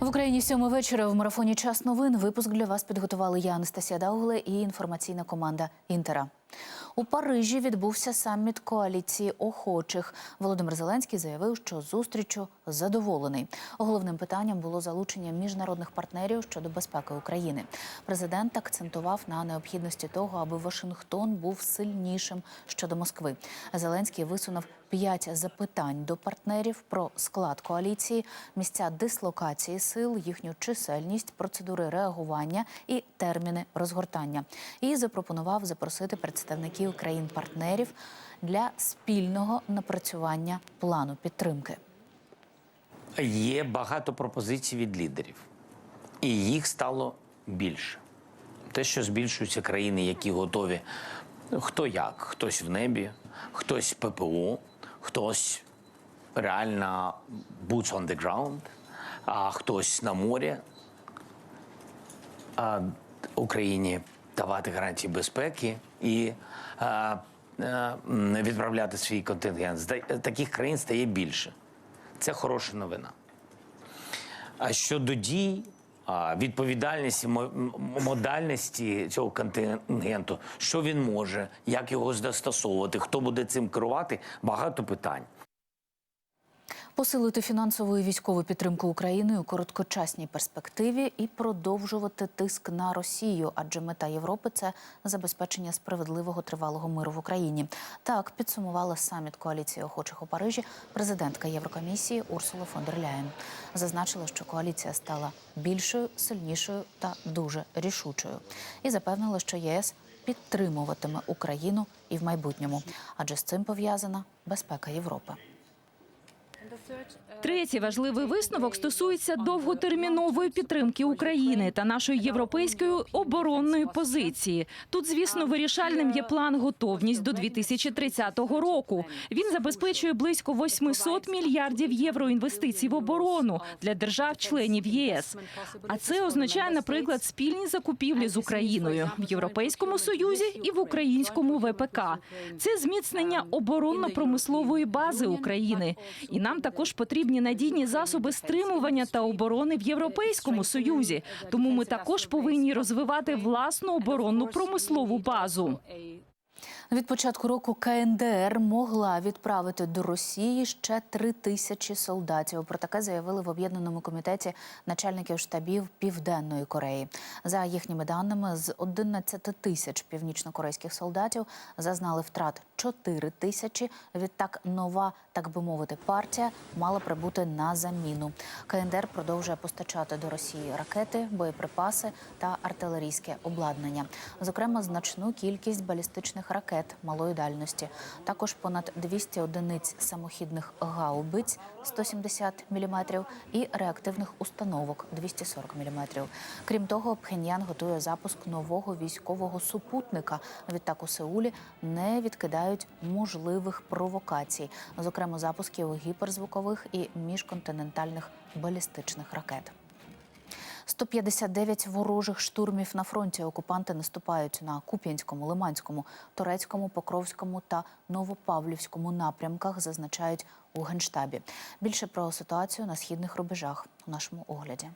В Україні сьома вечора в марафоні Час новин. Випуск для вас підготували я Анастасія Даугле і інформаційна команда Інтера. У Парижі відбувся саміт коаліції охочих. Володимир Зеленський заявив, що зустрічу задоволений. Головним питанням було залучення міжнародних партнерів щодо безпеки України. Президент акцентував на необхідності того, аби Вашингтон був сильнішим щодо Москви. Зеленський висунув п'ять запитань до партнерів про склад коаліції, місця дислокації сил, їхню чисельність, процедури реагування і терміни розгортання. І запропонував запросити представників країн-партнерів для спільного напрацювання плану підтримки. Є багато пропозицій від лідерів, і їх стало більше. Те, що збільшуються країни, які готові хто як, хтось в небі, хтось ППО, хтось реально boots on the ground, а хтось на морі. А Україні давати гарантії безпеки і а, а, відправляти свій контингент. Таких країн стає більше. Це хороша новина. А щодо дій, відповідальності, мо- модальності цього контингенту, що він може, як його застосовувати, хто буде цим керувати, багато питань. Посилити фінансову і військову підтримку України у короткочасній перспективі і продовжувати тиск на Росію, адже мета Європи це забезпечення справедливого тривалого миру в Україні. Так підсумувала саміт коаліції охочих у Парижі президентка Єврокомісії Урсула фон дер Ляєн. Зазначила, що коаліція стала більшою, сильнішою та дуже рішучою, і запевнила, що ЄС підтримуватиме Україну і в майбутньому, адже з цим пов'язана безпека Європи. Третій важливий висновок стосується довготермінової підтримки України та нашої європейської оборонної позиції. Тут, звісно, вирішальним є план готовність до 2030 року. Він забезпечує близько 800 мільярдів євро інвестицій в оборону для держав-членів єС. А це означає, наприклад, спільні закупівлі з Україною в Європейському Союзі і в українському ВПК. Це зміцнення оборонно-промислової бази України. І нам також потрібні надійні засоби стримування та оборони в Європейському Союзі. Тому ми також повинні розвивати власну оборонну промислову базу. Від початку року КНДР могла відправити до Росії ще три тисячі солдатів. Про таке заявили в об'єднаному комітеті начальників штабів Південної Кореї. За їхніми даними, з 11 тисяч північнокорейських солдатів зазнали втрат 4 тисячі. Відтак нова, так би мовити, партія мала прибути на заміну. КНДР продовжує постачати до Росії ракети, боєприпаси та артилерійське обладнання. Зокрема, значну кількість балістичних ракет малої дальності. Також понад 200 одиниць самохідних гаубиць 170 мм і реактивних установок 240 мм. Крім того, Пхеньян готує запуск нового військового супутника. Відтак у Сеулі не відкидають можливих провокацій, зокрема запусків гіперзвукових і міжконтинентальних балістичних ракет. 159 ворожих штурмів на фронті. Окупанти наступають на Куп'янському, Лиманському, Турецькому, Покровському та Новопавлівському напрямках, зазначають у генштабі. Більше про ситуацію на східних рубежах у нашому огляді.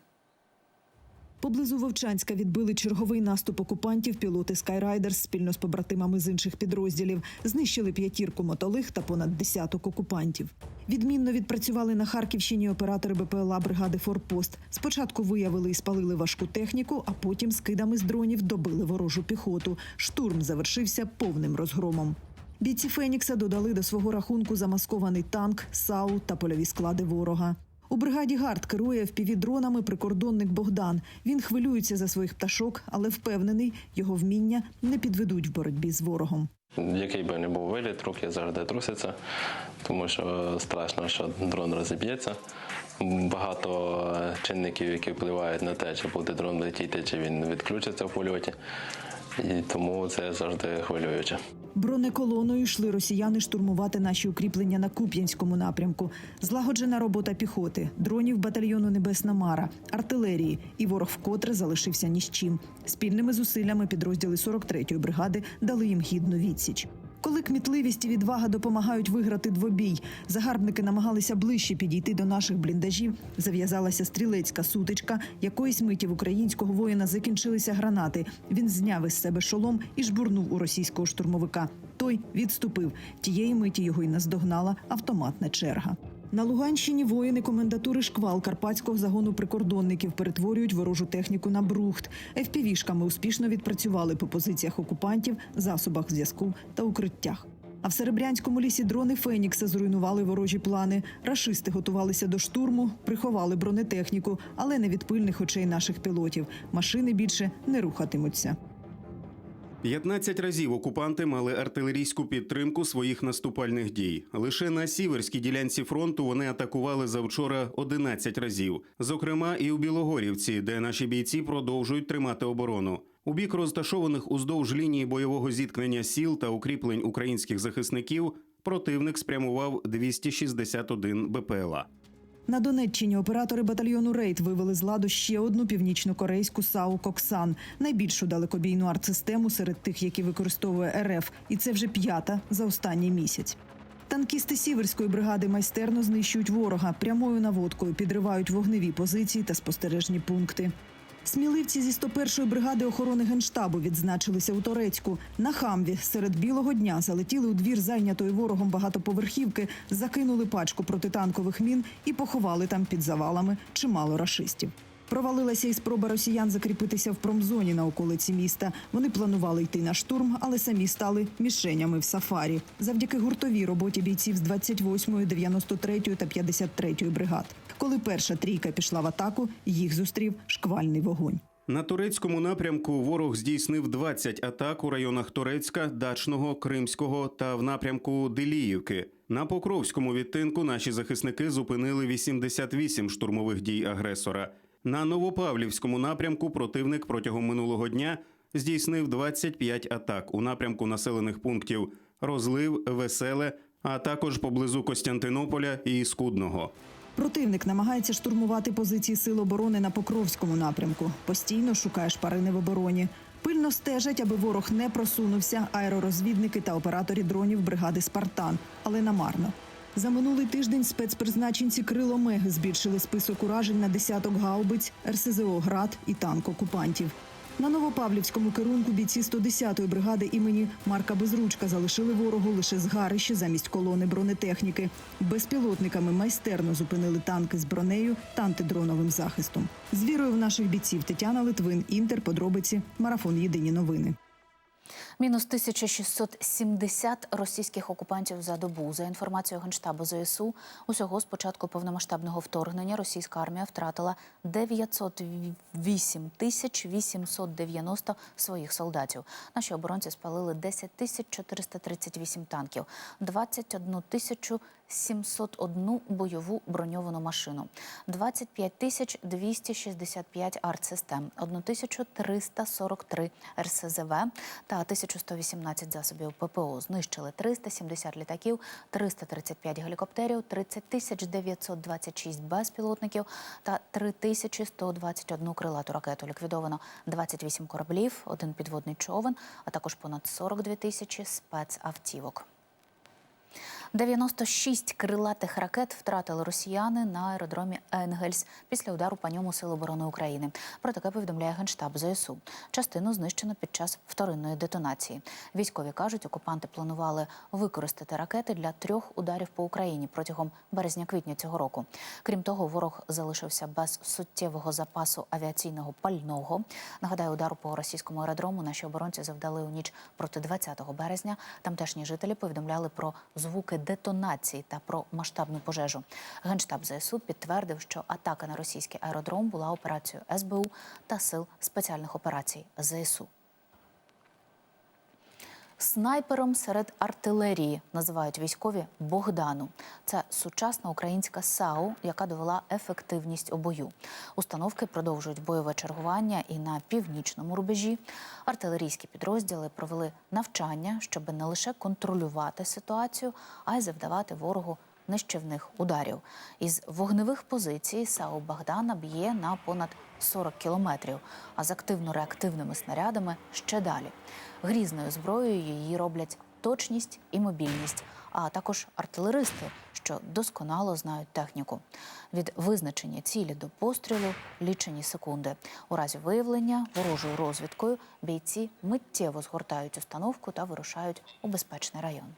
Поблизу Вовчанська відбили черговий наступ окупантів. Пілоти Скайрайдерс спільно з побратимами з інших підрозділів знищили п'ятірку мотолих та понад десяток окупантів. Відмінно відпрацювали на Харківщині оператори БПЛА бригади Форпост. Спочатку виявили і спалили важку техніку, а потім скидами з дронів добили ворожу піхоту. Штурм завершився повним розгромом. Бійці Фенікса додали до свого рахунку замаскований танк, САУ та польові склади ворога. У бригаді Гард керує впівдронами прикордонник Богдан. Він хвилюється за своїх пташок, але впевнений, його вміння не підведуть в боротьбі з ворогом. Який би не був виліт, руки завжди трусяться, тому що страшно, що дрон розіб'ється. Багато чинників, які впливають на те, чи буде дрон летіти, чи він відключиться в польоті. І тому це завжди хвилююче. Бронеколоною йшли росіяни штурмувати наші укріплення на Куп'янському напрямку. Злагоджена робота піхоти, дронів батальйону Небесна Мара, артилерії, і ворог вкотре залишився ні з чим. Спільними зусиллями підрозділи 43-ї бригади дали їм гідну відсіч. Коли кмітливість і відвага допомагають виграти двобій, загарбники намагалися ближче підійти до наших бліндажів. Зав'язалася стрілецька сутичка. Якоїсь миті в українського воїна закінчилися гранати. Він зняв із себе шолом і жбурнув у російського штурмовика. Той відступив. Тієї миті його й наздогнала автоматна черга. На Луганщині воїни комендатури шквал карпатського загону прикордонників перетворюють ворожу техніку на брухт. ФПВ-шками успішно відпрацювали по позиціях окупантів, засобах зв'язку та укриттях. А в Серебрянському лісі дрони Фенікса зруйнували ворожі плани. Рашисти готувалися до штурму, приховали бронетехніку, але не від пильних очей наших пілотів. Машини більше не рухатимуться. 15 разів окупанти мали артилерійську підтримку своїх наступальних дій. Лише на сіверській ділянці фронту вони атакували завчора 11 разів. Зокрема, і у Білогорівці, де наші бійці продовжують тримати оборону. У бік розташованих уздовж лінії бойового зіткнення сіл та укріплень українських захисників противник спрямував 261 БПЛА. На Донеччині оператори батальйону Рейд вивели з ладу ще одну північно-корейську САУ Коксан, найбільшу далекобійну артсистему серед тих, які використовує РФ, і це вже п'ята за останній місяць. Танкісти сіверської бригади майстерно знищують ворога, прямою наводкою підривають вогневі позиції та спостережні пункти. Сміливці зі 101-ї бригади охорони генштабу відзначилися у Торецьку. На хамві серед білого дня залетіли у двір зайнятої ворогом багатоповерхівки, закинули пачку протитанкових мін і поховали там під завалами чимало рашистів. Провалилася і спроба росіян закріпитися в промзоні на околиці міста. Вони планували йти на штурм, але самі стали мішенями в сафарі. Завдяки гуртовій роботі бійців з 28-ї, 93-ї та 53-ї бригад. Коли перша трійка пішла в атаку, їх зустрів шквальний вогонь. На турецькому напрямку ворог здійснив 20 атак у районах Турецька, Дачного, Кримського та в напрямку Деліївки. На Покровському відтинку наші захисники зупинили 88 штурмових дій агресора. На Новопавлівському напрямку противник протягом минулого дня здійснив 25 атак у напрямку населених пунктів Розлив, Веселе, а також поблизу Костянтинополя і Скудного. Противник намагається штурмувати позиції сил оборони на Покровському напрямку. Постійно шукає шпарини в обороні. Пильно стежать, аби ворог не просунувся. Аеророзвідники та операторі дронів бригади Спартан, але намарно. За минулий тиждень спецпризначенці Крило Меги збільшили список уражень на десяток гаубиць, РСЗО Град і танк окупантів. На Новопавлівському керунку бійці 110-ї бригади імені Марка Безручка залишили ворогу лише згарище замість колони бронетехніки. Безпілотниками майстерно зупинили танки з бронею та антидроновим захистом. З вірою в наших бійців Тетяна Литвин, Інтер, подробиці, марафон Єдині новини. Мінус 1670 російських окупантів за добу. За інформацією Генштабу ЗСУ, усього з початку повномасштабного вторгнення російська армія втратила 908 тисяч 890 своїх солдатів. Наші оборонці спалили 10 тисяч 438 танків, 21 тисячу 701 бойову броньовану машину, 25 тисяч 265 артсистем, 1343 РСЗВ та 1118 засобів ППО. Знищили 370 літаків, 335 гелікоптерів, 30 тисяч 926 безпілотників та 3121 крилату ракету. Ліквідовано 28 кораблів, один підводний човен, а також понад 42 тисячі спецавтівок. 96 крилатих ракет втратили росіяни на аеродромі Енгельс після удару по ньому Сил оборони України. Про таке повідомляє генштаб ЗСУ. Частину знищено під час вторинної детонації. Військові кажуть, окупанти планували використати ракети для трьох ударів по Україні протягом березня-квітня цього року. Крім того, ворог залишився без суттєвого запасу авіаційного пального. Нагадаю, удару по російському аеродрому наші оборонці завдали у ніч проти 20 березня. Тамтешні жителі повідомляли про звуки детонації та про масштабну пожежу. Генштаб ЗСУ підтвердив, що атака на російський аеродром була операцією СБУ та сил спеціальних операцій ЗСУ. Снайпером серед артилерії називають військові Богдану. Це сучасна українська САУ, яка довела ефективність у бою. Установки продовжують бойове чергування і на північному рубежі. Артилерійські підрозділи провели навчання, щоб не лише контролювати ситуацію, а й завдавати ворогу нищівних ударів. Із вогневих позицій САУ Богдана б'є на понад 40 кілометрів, а з активно-реактивними снарядами ще далі. Грізною зброєю її роблять точність і мобільність, а також артилеристи, що досконало знають техніку. Від визначення цілі до пострілу лічені секунди. У разі виявлення ворожою розвідкою бійці миттєво згортають установку та вирушають у безпечний район.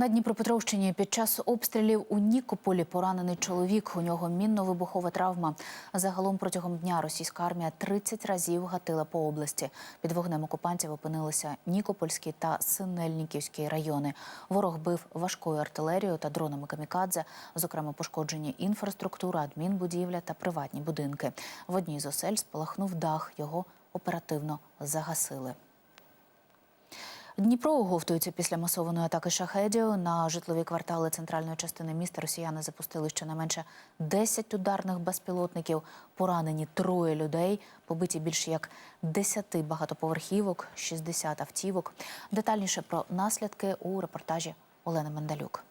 На Дніпропетровщині під час обстрілів у Нікополі поранений чоловік. У нього мінно-вибухова травма. Загалом протягом дня російська армія 30 разів гатила по області. Під вогнем окупантів опинилися Нікопольський та Синельниківський райони. Ворог бив важкою артилерією та дронами камікадзе. Зокрема, пошкоджені інфраструктура, адмінбудівля та приватні будинки. В одній з осель спалахнув дах. Його оперативно загасили. Дніпро оговтується після масованої атаки шахедів. На житлові квартали центральної частини міста росіяни запустили щонайменше 10 ударних безпілотників. Поранені троє людей, побиті більше як 10 багатоповерхівок, 60 автівок. Детальніше про наслідки у репортажі Олени Мендалюк.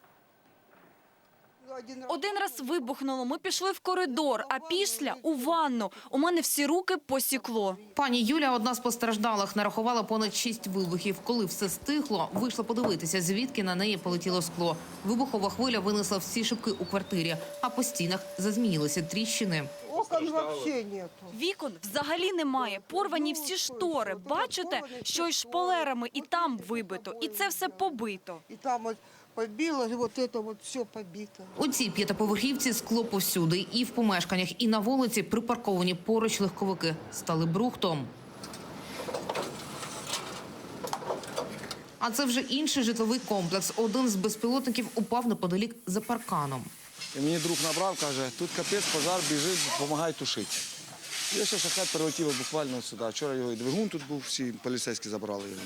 Один раз вибухнуло, ми пішли в коридор, а після – у ванну. У мене всі руки посікло. Пані Юля, одна з постраждалих, нарахувала понад шість вибухів. Коли все стихло, вийшла подивитися, звідки на неї полетіло скло. Вибухова хвиля винесла всі шибки у квартирі, а по стінах зазмінилися тріщини. Окон вообще нету. Вікон взагалі немає, порвані всі штори. Бачите, що й шпалерами, і там вибито, і це все побито. И там вот побило, вот это вот все побито. У цій п'ятиповерхівці скло повсюди, і в помешканнях, і на вулиці припарковані поруч легковики стали брухтом. А це вже інший житловий комплекс. Один з безпілотників упав неподалік за парканом. І мені друг набрав, каже, тут капець, пожар, біжи, допомагай тушити. Я ще шахет прилетів буквально сюди. Вчора його і двигун тут був, всі поліцейські забрали його.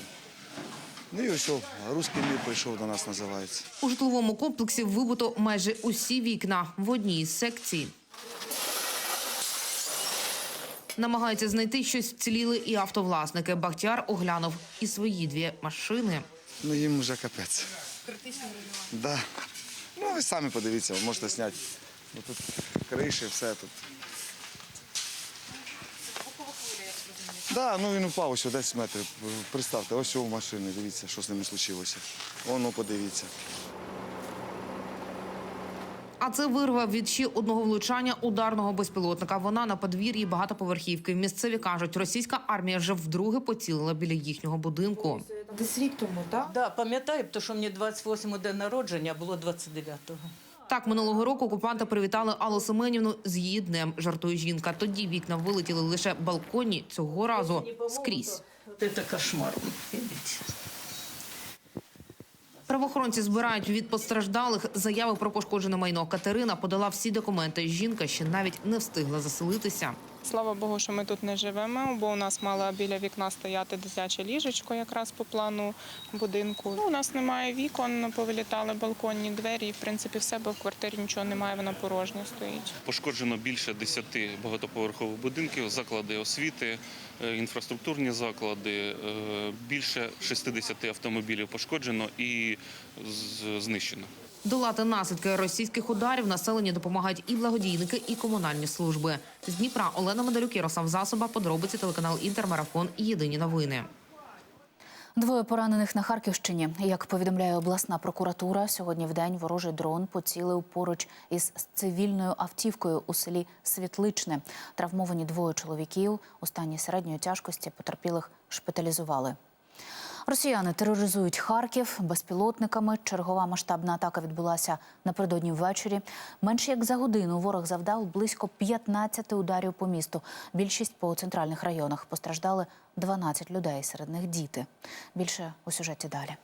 Ну і ось, русський мір прийшов до нас, називається. У житловому комплексі вибито майже усі вікна в одній із секцій. Намагаються знайти щось вціліли і автовласники. Бахтіар оглянув і свої дві машини. Ну їм вже капець. Критично Да. Ну ви самі подивіться, можете зняти. Ну, тут криші, все тут. Да, ну він упав ось о 10 метрів. Представте, ось у машини, дивіться, що з ними случилося. Воно подивіться. А це вирва від ще одного влучання ударного безпілотника. Вона на подвір'ї багатоповерхівки. Місцеві кажуть, російська армія вже вдруге поцілила біля їхнього будинку. Десь рік тому, так? Да, пам'ятаю, тому що мені 28 день народження, а було 29-го. Так, минулого року окупанти привітали Аллу Семенівну з її днем. Жартує жінка. Тоді вікна вилетіли лише балконі Цього разу скрізь. Це кошмар. Правоохоронці збирають від постраждалих заяви про пошкоджене майно. Катерина подала всі документи. Жінка ще навіть не встигла заселитися. Слава Богу, що ми тут не живемо, бо у нас мало біля вікна стояти дитяче ліжечко якраз по плану будинку. Ну, у нас немає вікон, повилітали балконні двері, і в принципі все, бо в квартирі нічого немає, вона порожня стоїть. Пошкоджено більше 10 багатоповерхових будинків, заклади освіти, е, інфраструктурні заклади. е, Більше 60 автомобілів пошкоджено і знищено. Долати наслідки російських ударів населенню допомагають і благодійники, і комунальні служби. З Дніпра Олена Медалюк, Ярослав Засоба, подробиці телеканал Інтермарафон. Єдині новини. Двоє поранених на Харківщині. Як повідомляє обласна прокуратура, сьогодні в день ворожий дрон поцілив поруч із цивільною автівкою у селі Світличне. Травмовані двоє чоловіків у стані середньої тяжкості потерпілих шпиталізували. Росіяни тероризують Харків безпілотниками. Чергова масштабна атака відбулася напередодні ввечері. Менше як за годину ворог завдав близько 15 ударів по місту. Більшість по центральних районах постраждали 12 людей, серед них діти. Більше у сюжеті далі.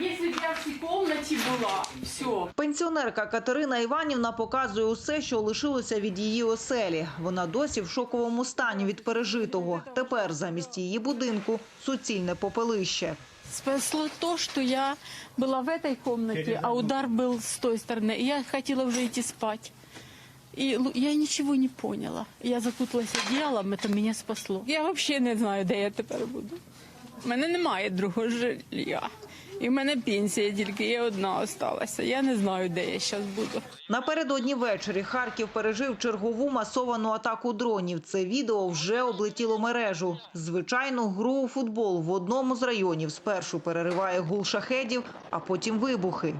Якщо б я в цій кімнаті була, все. Пенсіонерка Катерина Іванівна показує усе, що лишилося від її оселі. Вона досі в шоковому стані від пережитого. Тепер замість її будинку суцільне попелище. Спасло то, что я была в этой комнате, а удар был с той стороны. И я хотела уже идти спать. И лу- я ничего не поняла. Я закуталась одеялом, это меня спасло. Я вообще не знаю, де я тепер буду. У мене немає другого жилья. І в мене пенсія тільки є одна осталася. Я не знаю, де я зараз буду. Напередодні ввечері Харків пережив чергову масовану атаку дронів. Це відео вже облетіло мережу. Звичайну гру у футбол в одному з районів спершу перериває гул шахедів, а потім вибухи.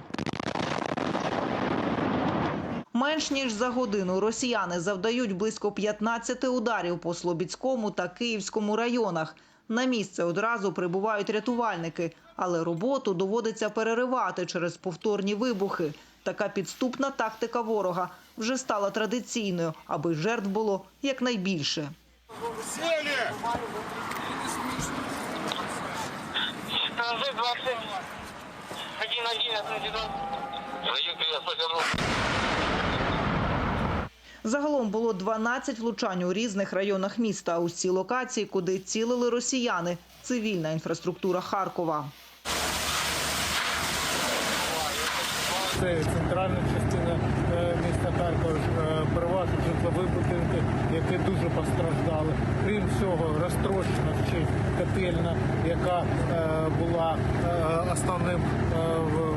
Менш ніж за годину росіяни завдають близько 15 ударів по Слобідському та Київському районах. На місце одразу прибувають рятувальники, але роботу доводиться переривати через повторні вибухи. Така підступна тактика ворога вже стала традиційною, аби жертв було якнайбільше. Загалом було 12 влучань у різних районах міста. Усі локації, куди цілили росіяни. Цивільна інфраструктура Харкова. Це центральна частина е, міста Харкова, е, приватні житлові будинки, які дуже постраждали. Крім цього, розтрощена ще котельна, яка е, була основним в-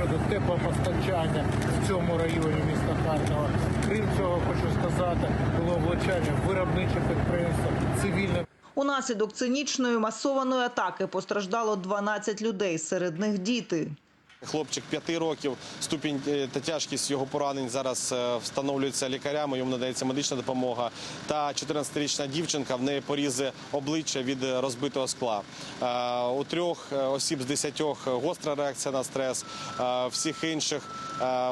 щодо теплопостачання в цьому районі міста Харкова. Крім цього, хочу сказати, було влучання виробничих підприємств, цивільних. Унаслідок цинічної масованої атаки постраждало 12 людей, серед них діти. Хлопчик 5 років, ступінь е, та тяжкість його поранень зараз е, встановлюється лікарями, йому надається медична допомога. Та 14-річна дівчинка, в неї порізи обличчя від розбитого скла. Е, У трьох осіб з десятьох гостра реакція на стрес. Всіх інших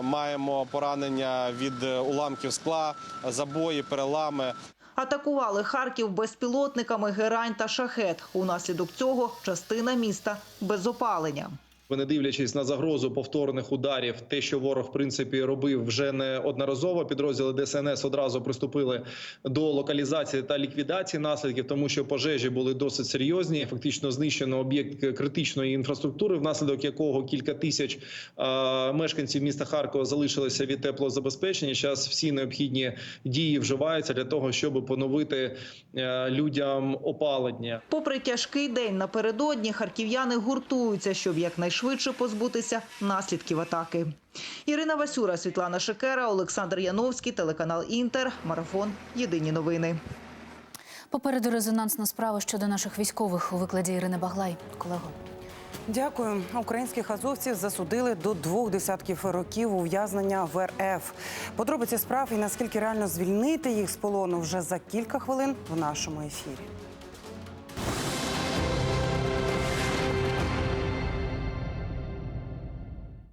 маємо поранення від уламків скла, забої, перелами. Атакували Харків безпілотниками «Герань» та «Шахет». Унаслідок цього частина міста без опалення. Не дивлячись на загрозу повторних ударів, те, що ворог в принципі робив вже не одноразово. Підрозділи ДСНС одразу приступили до локалізації та ліквідації наслідків, тому що пожежі були досить серйозні. Фактично знищено об'єкт критичної інфраструктури, внаслідок якого кілька тисяч мешканців міста Харкова залишилися від теплозабезпечення. Зараз всі необхідні дії вживаються для того, щоб поновити е, людям опалення. Попри тяжкий день напередодні, харків'яни гуртуються, щоб якнайшвидше позбутися наслідків атаки. Ірина Васюра, Світлана Шекера, Олександр Яновський, телеканал Інтер, Марафон. Єдині новини. Попереду резонансна справа щодо наших військових у викладі Ірини Баглай. Колего. Дякую. Українських азовців засудили до двох десятків років ув'язнення в РФ. Подробиці справ і наскільки реально звільнити їх з полону вже за кілька хвилин в нашому ефірі.